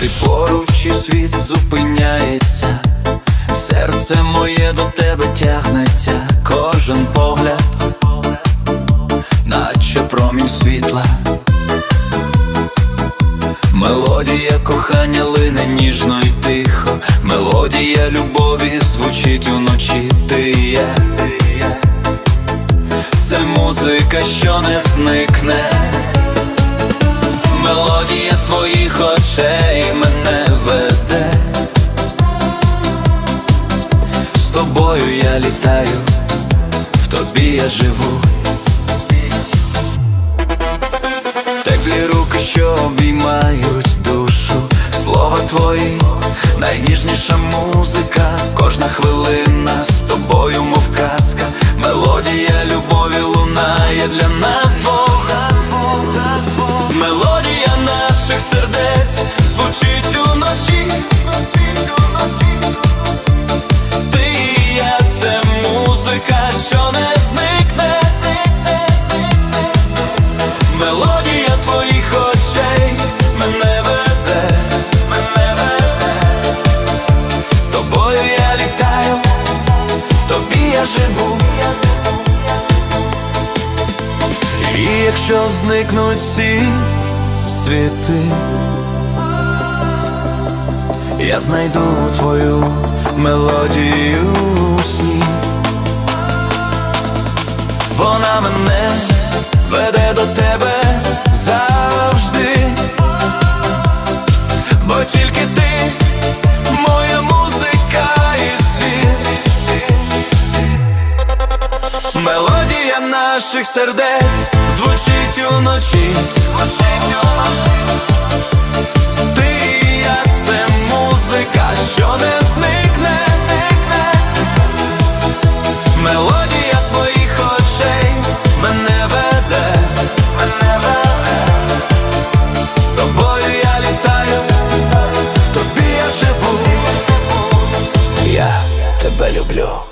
Ти поруч і світ зупиняється, серце моє до тебе тягнеться, кожен погляд, наче промінь світла. Мелодія кохання лине ніжно й тихо, мелодія любові звучить уночі ти є. Це музика, що не зникне. Мелодія твоїх тобою я літаю, в тобі я живу. Теплі руки, що обіймають душу, слова твої, найніжніша музика, кожна хвилина з тобою, мов казка, мелодія любові лунає для нас тобою я літаю, в тобі я живу. І якщо зникнуть всі світи, я знайду твою мелодію у сні. Вона мене веде до тебе завжди, Мелодія наших сердець звучить уночі. Ти і я це музика, що не зникне. Мелодія твоїх очей мене веде, з тобою я літаю, в тобі я живу. Я тебе люблю.